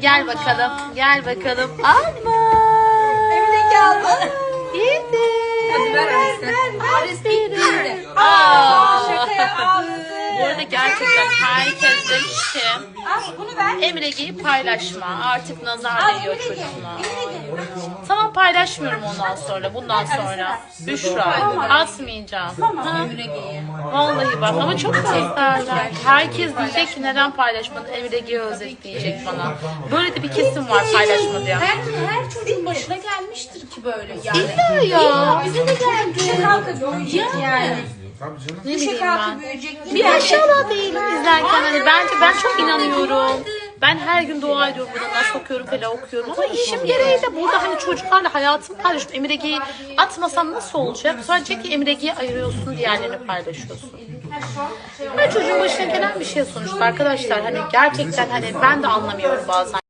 Gel bakalım. Gel bakalım. Alma. Evdeki alma. Yedi. Hadi ver Aris'e. Aris bitti. Aa. Şaka yaptım. Bu arada gerçekten herkes demiş ki bunu ver. Emre'yi paylaşma. Artık nazar değiyor Emre de, çocuğuna. Tamam paylaşmıyorum ondan sonra. Bundan sonra. Büşra. Atmayacağım. Ha? Vallahi bak ama çok tekrarlar. Herkes diyecek ki neden paylaşmadın? Emre'yi özlet diyecek bana. Böyle de bir kesim var paylaşma diye. Her, her çocuğun başına gelmiştir ki böyle yani. İlla ya. Bize de geldi. Büyüyecek yani. Ne Düşe bileyim kalkıp ben. büyüyecek. Bir aşağıda değilim izlerken hani bence ben çok inanıyorum. Ben her gün dua ediyorum burada nasıl okuyorum falan okuyorum ama işim gereği de burada hani çocuklarla hayatımı paylaşıyorum. Emre'yi atmasam nasıl olacak? Sadece ki Emre'yi ayırıyorsun diğerlerini paylaşıyorsun. Her çocuğun başına gelen bir şey sonuçta arkadaşlar. Hani gerçekten hani ben de anlamıyorum bazen.